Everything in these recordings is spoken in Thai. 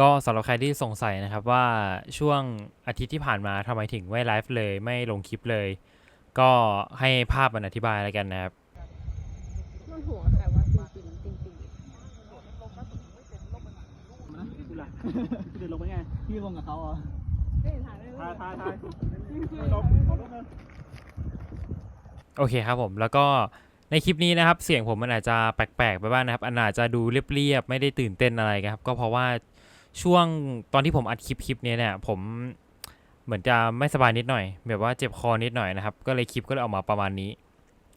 ก็สำหรับใครที่สงสัยนะครับว่าช่วงอาทิตย์ที่ผ่านมาทำไมถึงไม่ไลฟ์เลยไม่ลงคลิปเลย ก็ให้ภาพมันอธิบายแล้วกันนะครับ มันหัวแต่ว่าจริงจริงจริงนะกูล่ะเดินลงไปไง พี่ลงกับเขาเหรอเฮ้ยถ่ายได้ไหมทายทายทายลงลงเลยโอเคครับผมแล้วก็ในคลิปนี้นะครับ เสียงผมมันอาจจะแปลกๆไปบ้างนะครับอันอาจจะดูเรียบๆไม่ได้ตื่นเต้นอะไรครับ ก็เพราะว่า ช่วงตอนที่ผมอัดคลิปคลิปนี้เนี่ย ผมเหมือนจะไม่สบายนิดหน่อย แบบว่าเจ็บคอนิดหน่อยนะครับ ก็เลยคลิปก็เลยออกมาประมาณนี้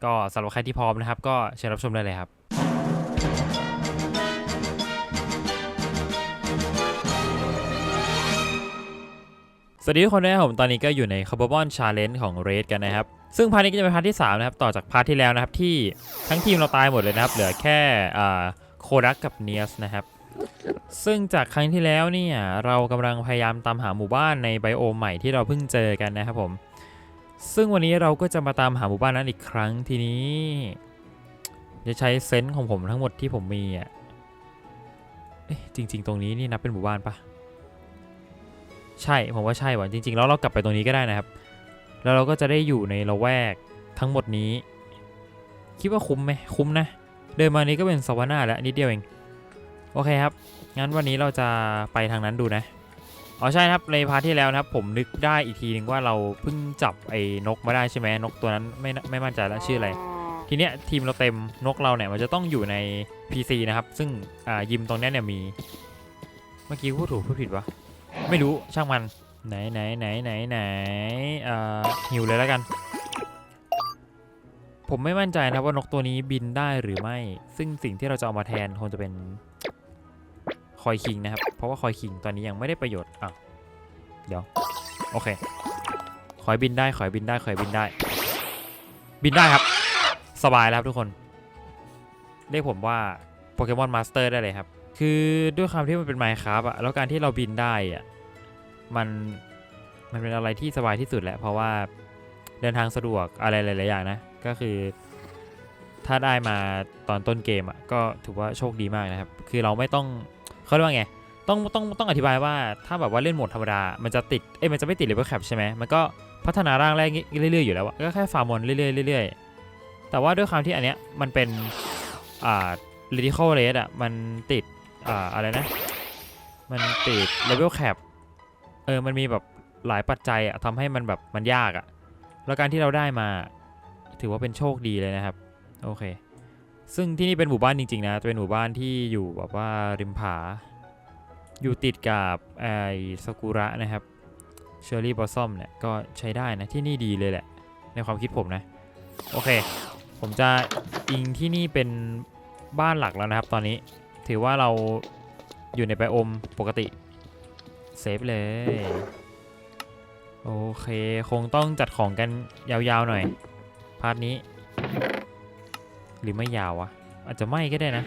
ก็สำหรับใครที่พร้อมนะครับ ก็เชิญรับชมได้เลยครับสวัสดีทุกคนด้วยนะครับผมตอนนี้ก็อยู่ใน c a r b o n Challenge ของ Raid กันนะครับ ซึ่งพาร์ทนี้ก็จะเป็นพาร์ทที่ 3 นะครับ ต่อจากพาร์ทที่แล้วนะครับ ที่ทั้งทีมเราตายหมดเลยนะครับ เหลือแค่โคดักกับเนียสนะครับ ซึ่งจากครั้งที่แล้วเนี่ยเรากำลังพยายามตามหาหมู่บ้านในไบโอมใหม่ที่เราเพิ่งเจอกันนะครับผม ซึ่งวันนี้เราก็จะมาตามหาหมู่บ้านนั้นอีกครั้งทีนี้ จะใช้เซนส์ของผมทั้งหมดที่ผมมีอะเอ๊ะจริง ๆ ตรงนี้นี่นับเป็นหมู่บ้านปะใช่ผมว่าใช่ว่ะจริง ๆ แล้วเรากลับไปตรงนี้ก็ได้นะครับ แล้วเราก็จะได้อยู่ในละแวกทั้งหมดนี้ คิดว่าคุ้มไหมคุ้มนะ เดินมานี้ก็เป็นสวานาแล้วนิดเดียวเอง โอเคครับ งั้นวันนี้เราจะไปทางนั้นดูนะอ๋อใช่ครับในพาร์ทที่แล้วนะครับผมนึกได้อีกทีนึงว่าเราเพิ่งจับไอ้นกมาได้ใช่ไหมนกตัวนั้นไม่ไม่มั่นใจแล้วชื่ออะไร ทีเนี้ยทีมเราเต็มนกเราเนี่ยมันจะต้องอยู่ใน PC นะครับ ซึ่งอ่ายิมตรงนี้เนี่ยมีเมื่อกี้พูดถูกพูดผิดวะไม่รู้ช่างมันไหนไหนไหนไหนไหนอ่อหิวเลยแล้วกัน ผมไม่มั่นใจนะว่านกตัวนี้บินได้หรือไม่ ซึ่งสิ่งที่เราจะเอามาแทนคงจะเป็น คอยคิงนะครับ เพราะว่าคอยคิงตอนนี้ยังไม่ได้ประโยชน์อะเดี๋ยว โอเคขอยบินได้ขอยบินได้ขอยบินได้ บินได้ครับ สบายแล้วครับทุกคน เรียกผมว่าโปเกมอนมาสเตอร์ได้เลยครับ คือด้วยความที่มันเป็นไมค์ครับอะแล้วการที่เราบินได้อะมันมันเป็นอะไรที่สบายที่สุดแหละ เพราะว่าเดินทางสะดวกอะไรหลายๆอย่างนะ ก็คือ ถ้าได้มาตอนต้นเกมอะก็ถือว่าโชคดีมากนะครับ คือเราไม่ต้อง เขาเรียกว่าไงต้องต้องต้องอธิบายว่าถ้าแบบว่าเล่นโหมดธรรมดา มันจะติด เอ้ย มันจะไม่ติดเลเวลแคปใช่ไหมมันก็พัฒนาร่างแรกเรื่อยๆอยู่แล้วอะก็แค่ฟาร์มมอนเรื่อยๆเรื่อยๆ แต่ว่าด้วยความที่อันเนี้ยมันเป็น อ่า radical rate อะ มันติด อ่า อะไรนะ มันติด level cap เออ มันมีแบบหลายปัจจัยอะทำให้มันแบบมันยากอะ แล้วการที่เราได้มา ถือว่าเป็นโชคดีเลยนะครับ โอเค ซึ่งที่นี่เป็นหมู่บ้านจริงๆนะเป็นหมู่บ้านที่อยู่แบบว่าริมผา อยู่ติดกับไอ้ซากุระนะครับเชอร์รี่บอสซอมเนี่ยก็ใช้ได้นะที่นี่ดีเลยแหละ ในความคิดผมนะ โอเค ผมจะอิงที่นี่เป็นบ้านหลักแล้วนะครับ ตอนนี้ถือว่าเราอยู่ในไบโอมปกติเซฟเลย โอเค คงต้องจัดของกันยาวๆหน่อย พาร์ทนี้ หรือไม่ยาววะอาจจะไม่ก็ได้นะ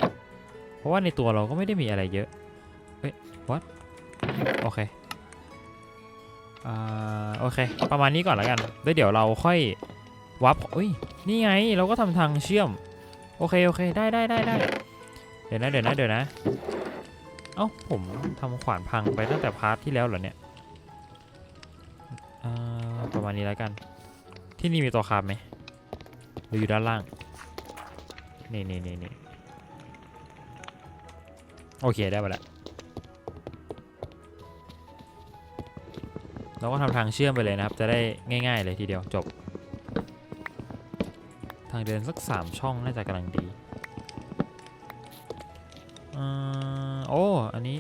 เพราะว่าในตัวเราก็ไม่ได้มีอะไรเยอะเฮ้ย what โอเคอ่าโอเค ประมาณนี้ก่อนแล้วกันแล้วเดี๋ยวเราค่อยวับอุ้ยนี่ไงเราก็ทำทางเชื่อม โอเคโอเคได้ได้ได้ได้เดี๋ยวนะเดี๋ยวนะเดี๋ยวนะเอ้าผมทำขวานพังไปตั้งแต่พาร์ทที่แล้วเหรอเนี่ยอ่าประมาณนี้แล้วกัน ที่นี่มีตัวคาบไหมหรืออยู่ด้านล่าง นี่นี่นี่นี่โอเคได้มาแล้วเราก็ทำทางเชื่อมไปเลยนะครับ จะได้ง่าย ๆ เลยทีเดียวจบ ทางเดินสักสามช่องน่าจะกำลังดีอโอ้อันนี้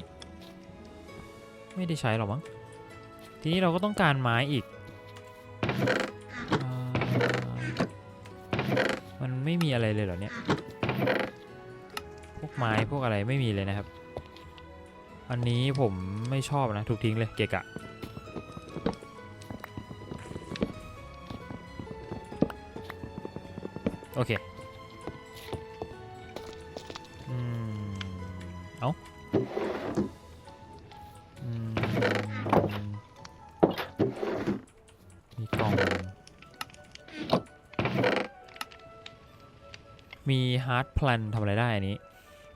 ไม่ได้ใช้หรอมั้งทีนี้เราก็ต้องการไม้อีกอมันไม่มีอะไรเลยเหรอเนี่ย พวกอะไรไม่มีเลยนะครับ อันนี้ผมไม่ชอบนะถูกทิ้งเลยเกะกะโอเคอืมเอาอืมมีกล่อง มีฮาร์ดพลันทำอะไรได้อันนี้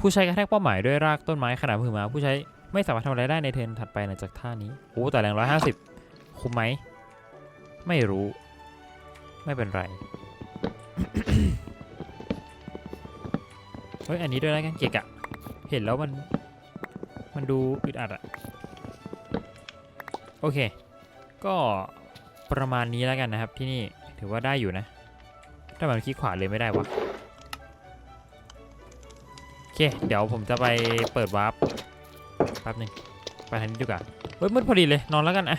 ผู้ใช้กระแทกเป้าหมายด้วยรากต้นไม้ขนาดมือมา ผู้ใช้ไม่สามารถทำอะไรได้ในเทิร์นถัดไปหลังจากท่านี้โอ้แต่แรงร้อยห้าสิบคุ้มไหม ไม่รู้ ไม่เป็นไร เฮ้ย อันนี้ด้วยนะกันเกะกะ เห็นแล้วมัน มันดูอึดอัดอะโอเค ก็ประมาณนี้แล้วกันนะครับที่นี่ถือว่าได้อยู่นะ ถ้ามันคลิกขวาเลยไม่ได้วะ เค เดี๋ยวผมจะไปเปิดวาร์ปแป๊บหนึ่งไปทางนี้ดีกว่าเฮ้ยมืดพอดีเลยนอนแล้วกันอะ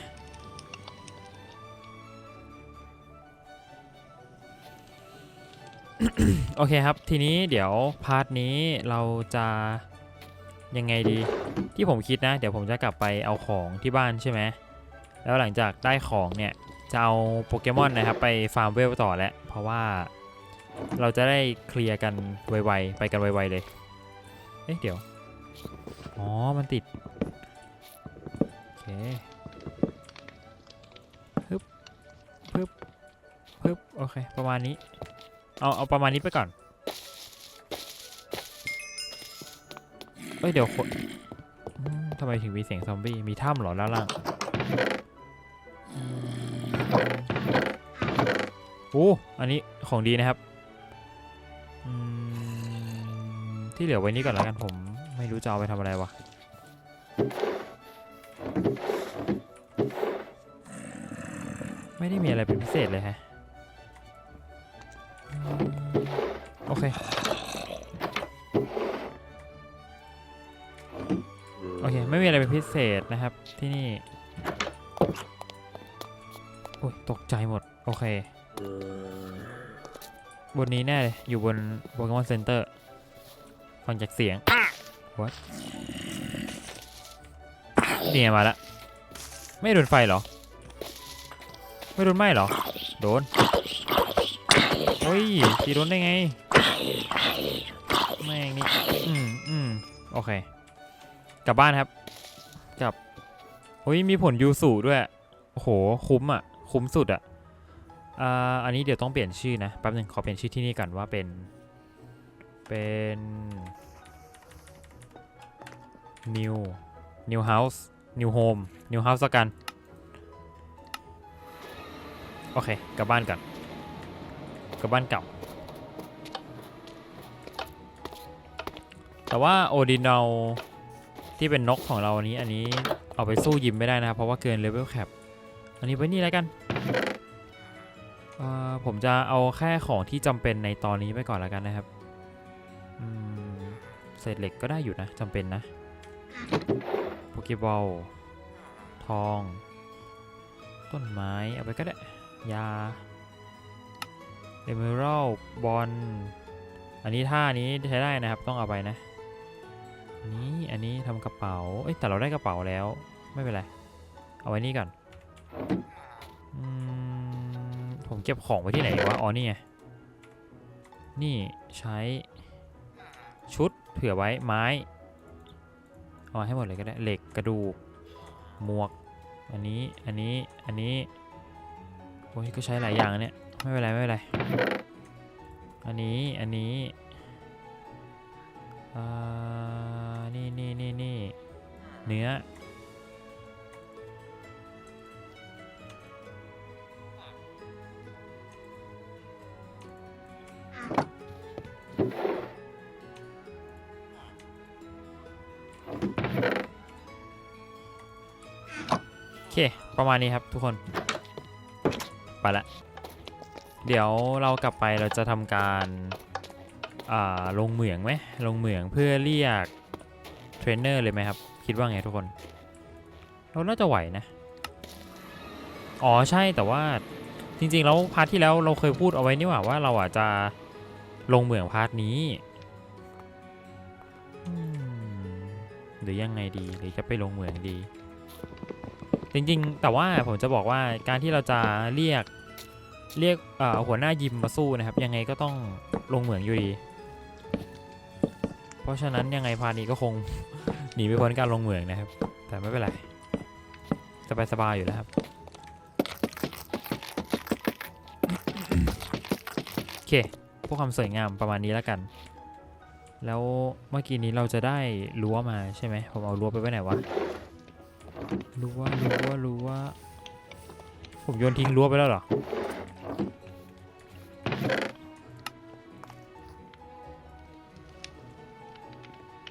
โอเคครับ ทีนี้เดี๋ยวพาร์ทนี้เราจะยังไงดี ที่ผมคิดนะ เดี๋ยวผมจะกลับไปเอาของที่บ้านใช่ไหมแล้วหลังจากได้ของเนี่ยจะเอาโปเกมอนนะครับไปฟาร์มเวลต่อแล้ว เพราะว่าเราจะได้เคลียร์กันไวๆ ไปกันไวๆเลย เอ๊ะเดี๋ยว อ๋อ มันติด โอเคฮึบฮึบฮึบโอเค ประมาณนี้ เอาเอาประมาณนี้ไปก่อน เอ้ย เดี๋ยวคนทำไมถึงมีเสียงซอมบี้ มีถ้ำหรอด้านล่างโอ้อันนี้ของดีนะครับ ที่เหลือไว้นี่ก่อนแล้วกันผมไม่รู้จะเอาไปทำอะไรวะไม่ได้มีอะไรเป็นพิเศษเลยฮะ โอเค โอเค ไม่มีอะไรเป็นพิเศษนะครับที่นี่ โอ้ย ตกใจหมด โอเค บนนี้แน่เลย อยู่บนโปเกมอนเซ็นเตอร์ ฟังจากเสียง What นี่ไงมาละ ไม่โดนไฟเหรอ ไม่โดนไหมเหรอ โดน โอ้ยตีโดนได้ไง แม่งนี่ อืมอืมโอเค กลับบ้านครับ กลับโอ้ยมีผลยูสุด้วย โอ้โห คุ้มอะ คุ้มสุดอะอ่าอันนี้เดี๋ยวต้องเปลี่ยนชื่อนะ แป๊บนึงขอเปลี่ยนชื่อที่นี่ก่อนว่าเป็น เป็น new new house new home new house กัน โอเค กลับบ้านกัน กลับบ้านเก่า แต่ว่าโอดินเราที่เป็นนกของเราอันนี้ อันนี้เอาไปสู้ยิมไม่ได้นะครับ เพราะว่าเกินเลเวลแคป อันนี้ไว้นี่แล้วกัน ผมจะเอาแค่ของที่จำเป็นในตอนนี้ไปก่อนแล้วกันนะครับ เศษเหล็กก็ได้อยู่นะจำเป็นนะโปเกบอลทอง ต้นไม้เอาไปก็ได้ ยาเอเมอรัลบอลอันนี้ท่านี้ใช้ได้นะครับต้องเอาไปนะอันนี้อันนี้ทำกระเป๋าเอ้ยแต่เราได้กระเป๋าแล้วไม่เป็นไร เอาไว้นี่ก่อนอืมผมเก็บของไว้ที่ไหนวะอ๋อนี่ไงนี่ใช้ชุด เผื่อไว้ไม้เอาให้หมดเลยก็ได้เหล็กกระดูกหมวก อันนี้อันนี้อันนี้โอ้ยก็ใช้หลายอย่างเนี่ยไม่เป็นไรไม่เป็นไรอันนี้อันนี้อ่านี่นี่นี่นี่เนื้อ ประมาณนี้ครับทุกคน ไปละ เดี๋ยวเรากลับไปเราจะทำการอ่าลงเหมืองไหมลงเหมืองเพื่อเรียกเทรนเนอร์เลยไหมครับ คิดว่าไงทุกคน เราน่าจะไหวนะ อ๋อใช่แต่ว่าจริงๆแล้วพาร์ทที่แล้วเราเคยพูดเอาไว้นี่หว่าว่าเราอาจจะลงเหมืองพาร์ทนี้หรือยังไงดีหรือจะไปลงเหมืองดี จริงๆ แต่ว่าผมจะบอกว่าการที่เราจะเรียกเรียกหัวหน้ายิมมาสู้นะครับ ยังไงก็ต้องลงเหมืองอยู่ดี เพราะฉะนั้นยังไงพานี้ก็คง หนีไม่พ้นการลงเหมืองนะครับ แต่ไม่เป็นไรสบายสบายๆอยู่แล้วครับโอเคพวกความสวยงามประมาณนี้แล้วกัน แล้วเมื่อกี้นี้เราจะได้รั้วมาใช่ไหมผมเอารั้วไปไว้ไหนวะ รั้ว่ารั้ว่ารั้ว่า ผมโยนทิ้งรั้วไปแล้วเหรอ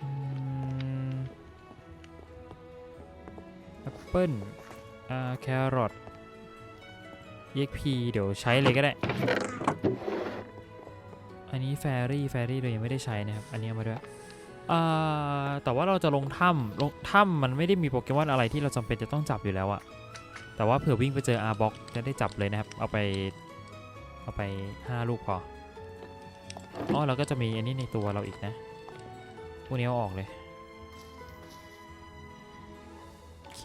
อืมแอปเปิ้ล อ่า แครอท EXP เดี๋ยวใช้เลยก็ได้ อันนี้แฟรี่ แฟรี่เรายังไม่ได้ใช้นะครับ อันนี้เอามาด้วย แต่ว่าเราจะลงถ้ำลงถ้ำมันไม่ได้มีโปเกมอนอะไรที่เราจำเป็นจะต้องจับอยู่แล้วอะแต่ว่าเผื่อวิ่งไปเจออาร์บ็อกจะได้จับเลยนะครับ เอาไป เอาไป 5 ลูกพออ๋อเราก็จะมีอันนี้ในตัวเราอีกนะ พวกนี้เอาออกเลย โอเค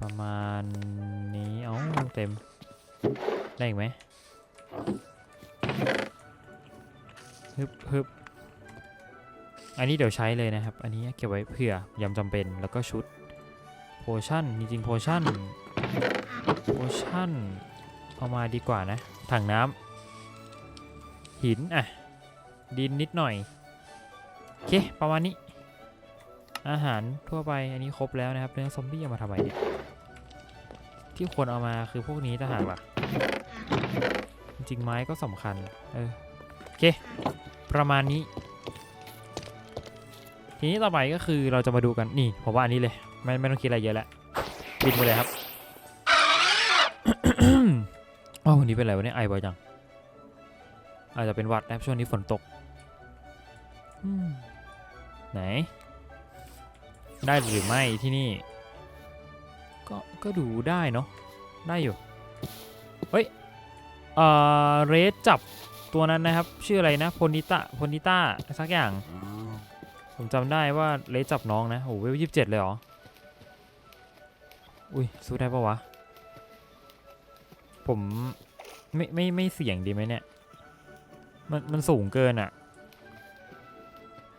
ประมาณนี้ เอ้าเต็ม ได้อีกไหม ฮึบฮึบอันนี้เดี๋ยวใช้เลยนะครับ อันนี้เก็บไว้เผื่อยามจำเป็นแล้วก็ชุดโพชั่นจริงๆโพชั่นโพชั่นเอามาดีกว่านะ ถังน้ำหินอะ ดินนิดหน่อย โอเค ประมาณนี้ อาหารทั่วไปอันนี้ครบแล้วนะครับเนื้อซอมบี้เอามาทำไมเนี่ย ที่ควรเอามาคือพวกนี้ต่างหากล่ะจริงไม้ก็สำคัญ เออ เค ประมาณนี้ ทีนี้ต่อไปก็คือเราจะมาดูกันนี่ผมว่าอันนี้เลย ไม่ไม่ต้องคิดอะไรเยอะแล้วบินไปเลยครับโอ้ววันนี้เป็นอะไรวะเนี่ยไอบ่อยจัง อาจจะเป็นวัดนะครับช่วงนี้ฝนตกไหน ได้หรือไม่ที่นี่ ก็ก็ดูได้เนาะได้อยู่ เฮ้ยเอ่อเรสจับ ตัวนั้นนะครับ ชื่ออะไรนะพนิตะพนิตาสักอย่าง ผมจำได้ว่าเรสจับน้องนะโอ้โหเวลยี่สิบเจ็ดเลยเหรอ อุ้ยสู้ได้ปะวะ ผมไม่ไม่ไม่เสี่ยงดีไหมเนี่ย มันมันสูงเกินอะ่ะ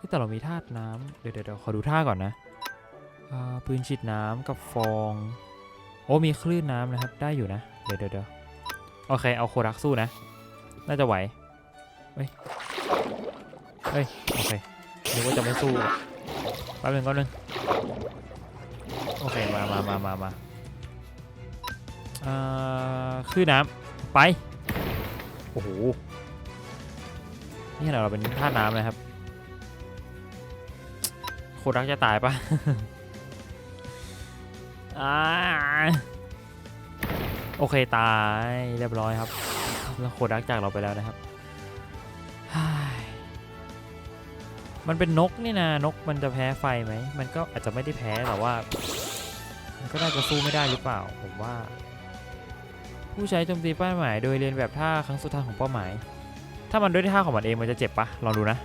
แต่เรามีธาตุน้ำเดี๋ยวเดี๋ยวเดี๋ยวขอดูท่าก่อนนะปืนฉีดน้ำกับฟอง โอ้มีคลื่นน้ำนะครับ ได้อยู่นะ เดี๋ยวเดี๋ยวโอเค เอาโครักสู้นะ น่าจะไหว เฮ้ย เฮ้ย โอเคนึกว่าจะไม่สู้แป๊บนึงก็นึงโอเค มามามามามาอ่าคลื่นน้ำไป โอ้โห นี่ขนาดเราเป็นท่าน้ำนะครับ โครักจะตายปะโอเค ตาย เรียบร้อยครับ แล้วโคดักจากเราไปแล้วนะครับ มันเป็นนกนี่นะนกมันจะแพ้ไฟไหม มันก็อาจจะไม่ได้แพ้แต่ว่า มันก็น่าจะสู้ไม่ได้หรือเปล่า ผมว่า ผู้ใช้โจมตีเป้าหมาย โดยเรียนแบบท่าครั้งสุดท้ายของเป้าหมาย ถ้ามันด้วยท่าของมันเองมันจะเจ็บปะลองดูนะ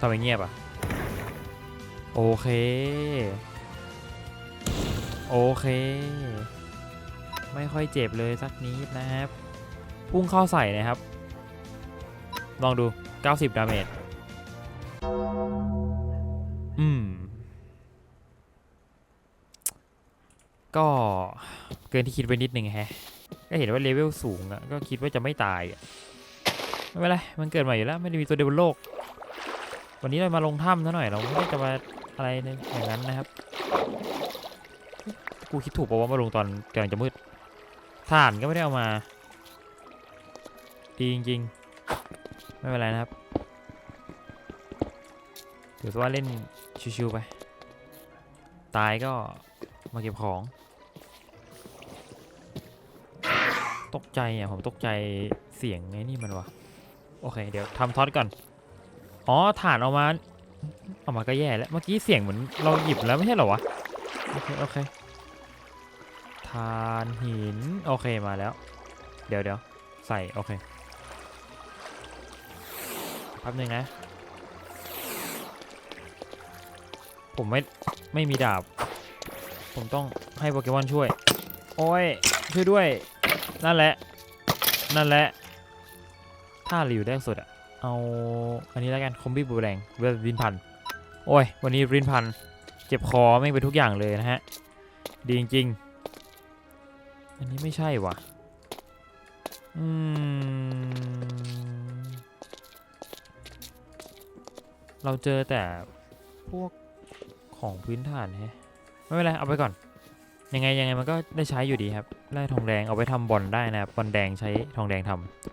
ทำไมเงียบอะ โอเค โอเค ไม่ค่อยเจ็บเลยสักนิดนะครับ พุ่งเข้าใส่นะครับ ลองดู 90 ดาเมจ อืม ก็เกินที่คิดไว้นิดนึงแฮะ ก็เห็นว่าเลเวลสูงอะก็คิดว่าจะไม่ตายอะไม่เป็นไร มันเกิดใหม่อยู่แล้ว ไม่ได้มีตัวเดียวบนโลก วันนี้เรามาลงถ้ำซะหน่อย เราไม่ได้จะมาอะไรในอย่างนั้นนะครับ กูคิดถูกป่าวว่ามาลงตอนกำลังจะมืดถ่านก็ไม่ได้เอามา ดีจริงๆ ไม่เป็นไรนะครับถือว่าเล่นชิวๆไป ตายก็มาเก็บของ ตกใจอะผมตกใจเสียงไอ้นี่มันวะ โอเค เดี๋ยวทำท็อตก่อน อ๋อถ่านเอามาเอามาก็แย่แล้ว เมื่อกี้เสียงเหมือนเราหยิบแล้วไม่ใช่เหรอวะ โอเค โอเคทานหิน โอเคมาแล้ว เดี๋ยวเดี๋ยวใส่ โอเค แป๊บนึงนะ ผมไม่ ไม่มีดาบ ผมต้องให้โปเกมอนช่วย โอ้ย ช่วยด้วย นั่นแหละ นั่นแหละท่าอะไรอยู่ได้สุดอะเอาอันนี้แล้วกันคอมบี้บูแรงเวลรินพัน โอ้ย วันนี้รินพัน เจ็บคอไม่ไปทุกอย่างเลยนะฮะ ดีจริงๆ อันนี้ไม่ใช่ว่ะอืม เราเจอแต่พวกของพื้นฐานแฮะไม่เป็นไร เอาไปก่อน ยังไงยังไงมันก็ได้ใช้อยู่ดีครับแร่ทองแดงเอาไปทำบอลได้นะครับบอลแดงใช้ทองแดงทำ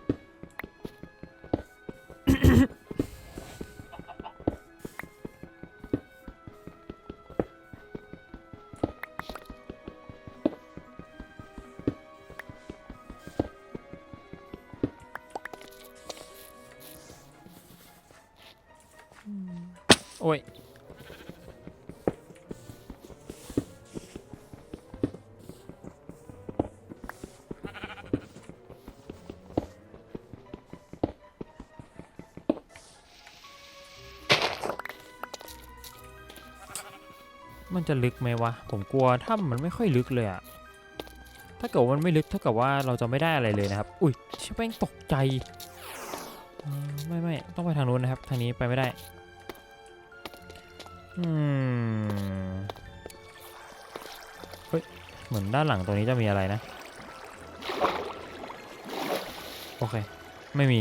มันจะลึกไหมวะ ผมกลัวถ้ำมันไม่ค่อยลึกเลยอะถ้าเกิดว่ามันไม่ลึกเท่ากับว่าเราจะไม่ได้อะไรเลยนะครับ อุ้ยชิบแม่งตกใจ ไม่ไม่ต้องไปทางนู้นนะครับ ทางนี้ไปไม่ได้ อืม เฮ้ย เหมือนด้านหลังตรงนี้จะมีอะไรนะ โอเค ไม่มี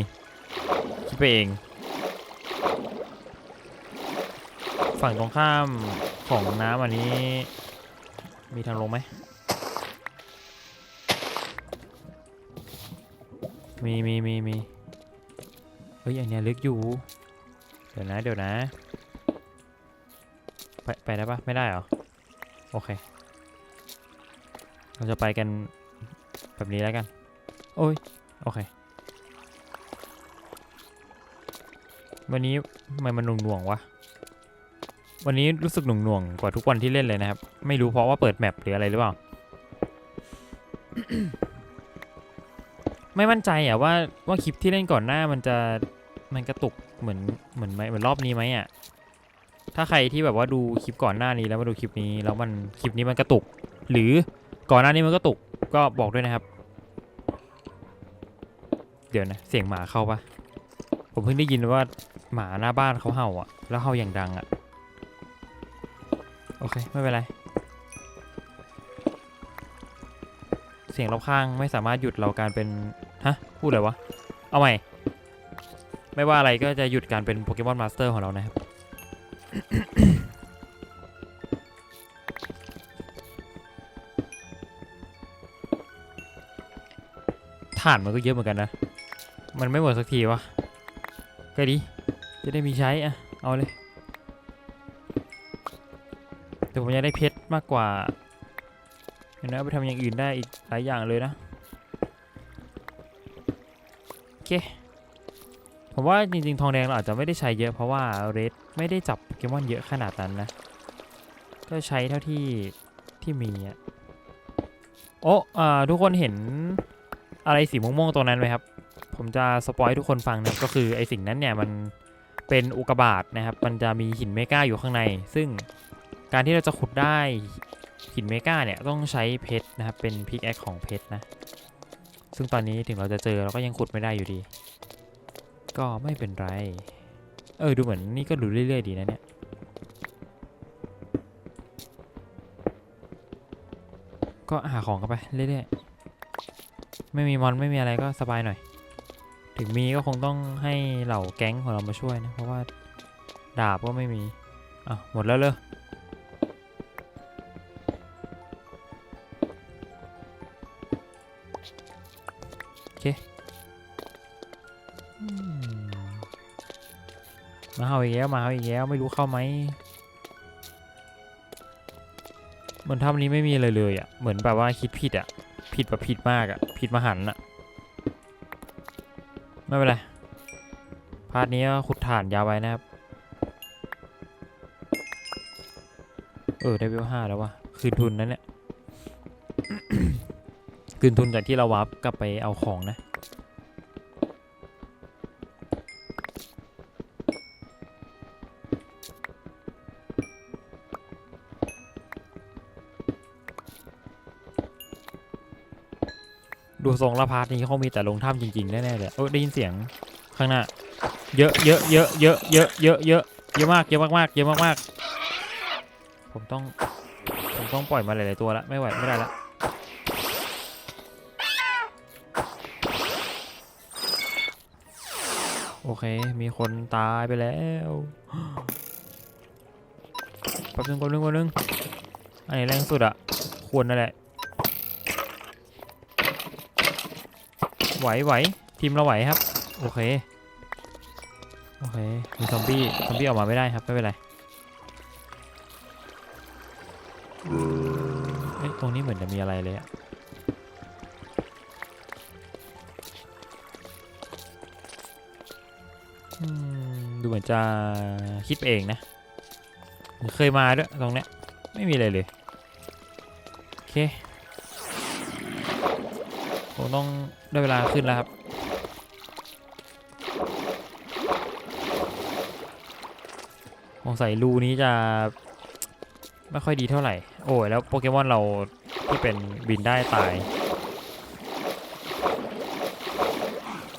คิดไปเอง ฝั่งตรงข้าม ของน้ำอันนี้ มีทางลงไหม มีมีมีมีเฮ้ยอันเนี้ยลึกอยู่ เดี๋ยวนะเดี๋ยวนะ ไปไปได้ปะไม่ได้เหรอ โอเค เราจะไปกันแบบนี้แล้วกัน โอ้ย โอเค วันนี้ทำไมมันหน่วงหน่วงๆวะ วันนี้รู้สึกหน่วงหน่วงๆกว่าทุกวันที่เล่นเลยนะครับ ไม่รู้เพราะว่าเปิดแมปหรืออะไรหรือเปล่า ไม่มั่นใจอะว่าว่าคลิปที่เล่นก่อนหน้ามันจะมันกระตุกเหมือนเหมือนไหมเหมือนรอบนี้ไหมอะ ถ้าใครที่แบบว่าดูคลิปก่อนหน้านี้แล้วมาดูคลิปนี้แล้วมันคลิปนี้มันกระตุก หรือก่อนหน้านี้มันก็ตุกก็บอกด้วยนะครับ เดี๋ยวนะเสียงหมาเข้าปะผมเพิ่งได้ยินว่าหมาหน้าบ้านเขาเห่าอะ แล้วเห่าอย่างดังอะ โอเค ไม่เป็นไร เสียงรอบข้างไม่สามารถหยุดเราการเป็น ฮะ พูดเลยวะ เอาใหม่ ไม่ว่าอะไรก็จะหยุดการเป็นโปเกมอนมาสเตอร์ของเรานะครับ ฐานมันก็เยอะเหมือนกันนะ มันไม่หมดสักทีวะก็ดี จะได้มีใช้อะเอาเลย แต่ผมอยากได้เพชรมากกว่าเห็นนะเอาไปทำอย่างอื่นได้อีกหลายอย่างเลยนะโอเคผมว่าจริงๆทองแดงเราอาจจะไม่ได้ใช้เยอะเพราะว่าเรดไม่ได้จับโปเกมอนเยอะขนาดนั้นนะก็ใช้เท่าที่ที่มีอะโอ้อ่าทุกคนเห็นอะไรสีม่วงๆตรงนั้นไหมครับ ผมจะสปอยทุกคนฟังนะก็คือไอสิ่งนั้นเนี่ยมันเป็นอุกกาบาตนะครับ มันจะมีหินเมกาอยู่ข้างใน ซึ่ง การที่เราจะขุดได้หินเมกาเนี่ยต้องใช้เพชรนะครับ เป็นพิกแอคของเพชรนะ ซึ่งตอนนี้ถึงเราจะเจอเราก็ยังขุดไม่ได้อยู่ดี ก็ไม่เป็นไร เออดูเหมือนนี่ก็ดูเรื่อยๆดีนะเนี่ยก็หาของกันไปเรื่อยๆ ไม่มีมอนไม่มีอะไรก็สบายหน่อย ถึงมีก็คงต้องให้เหล่าแก๊งของเรามาช่วยนะ เพราะว่าดาบก็ไม่มี อะ หมดแล้วเลย มาเอาอีกแล้วมาเอาอีกแล้วไม่รู้เข้าไหมเหมือนถ้ำนี้ไม่มีอะไรเลยอะเหมือนแบบว่าคิดผิดอะ ผิดแบบผิดมากอะ ผิดมหันต์อะ ไม่เป็นไร พาร์ทนี้ก็ขุดฐานยาวไว้นะครับ เออได้เวลห้าแล้ววะคืนทุนนั้นเนี่ยคืนทุนจากที่เราวาร์ปกลับไปเอาของนะ ดูทรงละพาร์ทนี้เขามีแต่ลงถ้ำจริงๆแน่ๆเลยโอ้ได้ยินเสียงข้างหน้า เยอะเยอะเยอะเยอะเยอะเยอะเยอะเยอะมากเยอะมากๆเยอะมากๆผมต้องผมต้องปล่อยมาหลายๆตัวละไม่ไหวไม่ได้ละโอเค มีคนตายไปแล้วแป๊บนึงแป๊บนึงแป๊บนึงอันนี้แรงสุดอะควรนั่นแหละ ไหวไหวทีมเราไหวครับ โอเค โอเค มีซอมบี้ ซอมบี้ออกมาไม่ได้ครับ ไม่เป็นไรเอ้ยตรงนี้เหมือนจะมีอะไรเลยอะดูเหมือนจะคิดเองนะ เคยมาด้วยตรงเนี้ย ไม่มีอะไรเลย โอเค ผมต้องได้เวลาขึ้นแล้วครับสงสัยรูนี้จะไม่ค่อยดีเท่าไหร่ โอ้ยแล้วโปเกมอนเราที่เป็นบินได้ตาย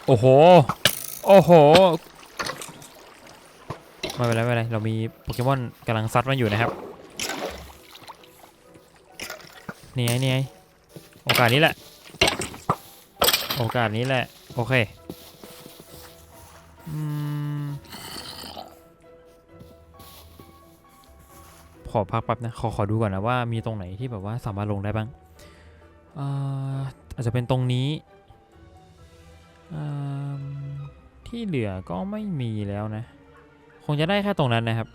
โอ้โห โอ้โห ไม่เป็นไรไม่เป็นไร เรามีโปเกมอนกำลังซัดมันอยู่นะครับ นี่ไงนี่ไงโอกาสนี้แหละ โอกาสนี้แหละ โอเคอืมขอพักแป๊บนะ ขอขอดูก่อนนะว่ามีตรงไหนที่แบบว่าสามารถลงได้บ้างอ่าอาจจะเป็นตรงนี้ ที่เหลือก็ไม่มีแล้วนะ คงจะได้แค่ตรงนั้นนะครับ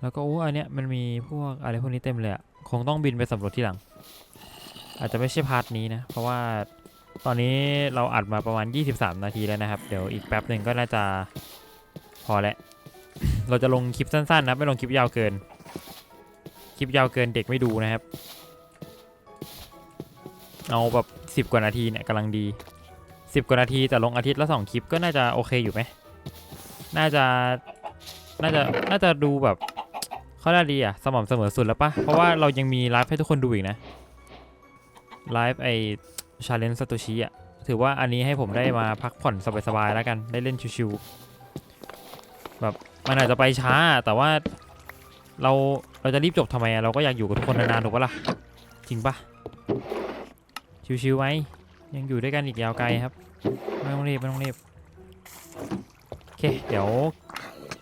แล้วก็โอ้อันเนี้ยมันมีพวกอะไรพวกนี้เต็มเลยอะคงต้องบินไปสำรวจที่หลัง อาจจะไม่ใช่พาร์ทนี้นะ เพราะว่าตอนนี้เราอัดมาประมาณ 23 นาทีแล้วนะครับ เดี๋ยวอีกแป๊บหนึ่งก็น่าจะพอแล้ว เราจะลงคลิปสั้นๆนะ ไม่ลงคลิปยาวเกิน คลิปยาวเกินเด็กไม่ดูนะครับ เอาแบบสิบ10 กว่านาทีเนี่ยกำลังดี 10 กว่านาทีแต่ลงอาทิตย์ละสองคลิปก็น่าจะโอเคอยู่ไหม น่าจะ น่าจะ น่าจะดูแบบเขาได้ดีอะสม่ำเสมอสุดแล้วปะเพราะว่าเรายังมีไลฟ์ให้ทุกคนดูอีกนะ ไลฟ์ไอชาเลนจ์ซาโตชิอะถือว่าอันนี้ให้ผมได้มาพักผ่อนสบายๆแล้วกัน ได้เล่นชิวๆแบบมันอาจจะไปช้า แต่ว่าเราเราจะรีบจบทำไมอะเราก็อยากอยู่กับทุกคนนานๆถูกปะล่ะ จริงปะชิวๆไหมยังอยู่ด้วยกันอีกยาวไกลครับ ไม่ต้องรีบไม่ต้องรีบโอเค เดี๋ยว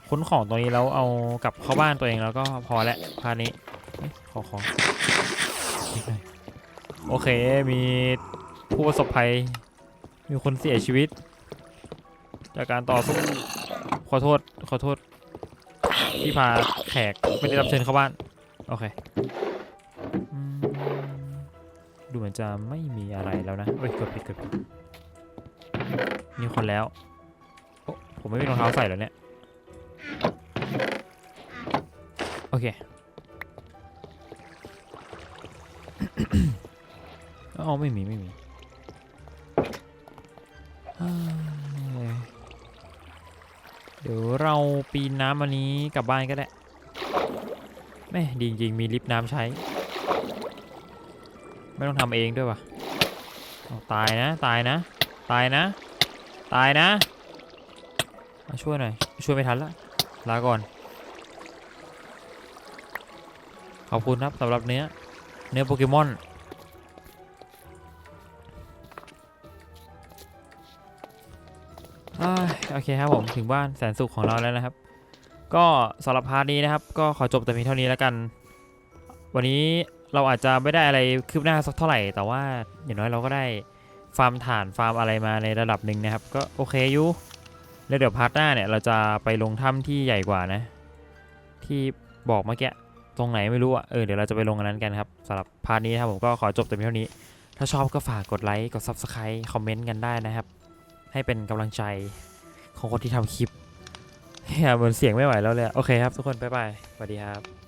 ขนของตรงนี้แล้วเอากลับเข้าบ้านตัวเองแล้วก็พอแล้วพานี้ขอขอนิดหน่อย โอเคมีผู้ประสบภัย มีคนเสียชีวิต จากการต่อสู้ขอโทษขอโทษ ที่พาแขกไม่ได้รับเชิญเข้าบ้าน โอเค ดูเหมือนจะไม่มีอะไรแล้วนะเอ้ยเกิดผิดเกิดผิดมีคนแล้ว ผมไม่มีรองเท้าใส่แล้วเนี่ย โอเค อ๋อไม่มีไม่มีเดี๋ยวเราปีนน้ำอันนี้กลับบ้านก็ได้แม่ดีจริงๆมีลิฟต์น้ำใช้ ไม่ต้องทำเองด้วยวะตายนะตายนะ ตายนะ ตายนะมาช่วยหน่อย ช่วยไม่ทันละลาก่อน ขอบคุณครับสำหรับเนื้อ เนื้อโปเกมอน โอเคครับผมถึงบ้านแสนสุขของเราแล้วนะครับ ก็สำหรับพาร์ทนี้นะครับ ก็ขอจบแต่เพียงเท่านี้แล้วกัน วันนี้เราอาจจะไม่ได้อะไรคืบหน้าสักเท่าไหร่ แต่ว่าอย่างน้อยเราก็ได้ฟาร์มฐานฟาร์มอะไรมาในระดับหนึ่งนะครับ ก็โอเคอยู่แล้วเดี๋ยวพาร์ทหน้าเนี่ยเราจะไปลงถ้ำที่ใหญ่กว่านะ ที่บอกเมื่อกี้ตรงไหนไม่รู้อะเออเดี๋ยวเราจะไปลงอันนั้นกันครับสำหรับพาร์ทนี้นะครับผมก็ขอจบแต่เพียงเท่านี้ ถ้าชอบก็ฝากกดไลค์กด Subscribe คอมเมนต์กันได้นะครับ ให้เป็นกำลังใจ ของคนที่ทำคลิปเฮ้ยเหมือนเสียงไม่ไหวแล้วเลยอะโอเคครับทุกคนบ๊ายบายสวัสดีครับ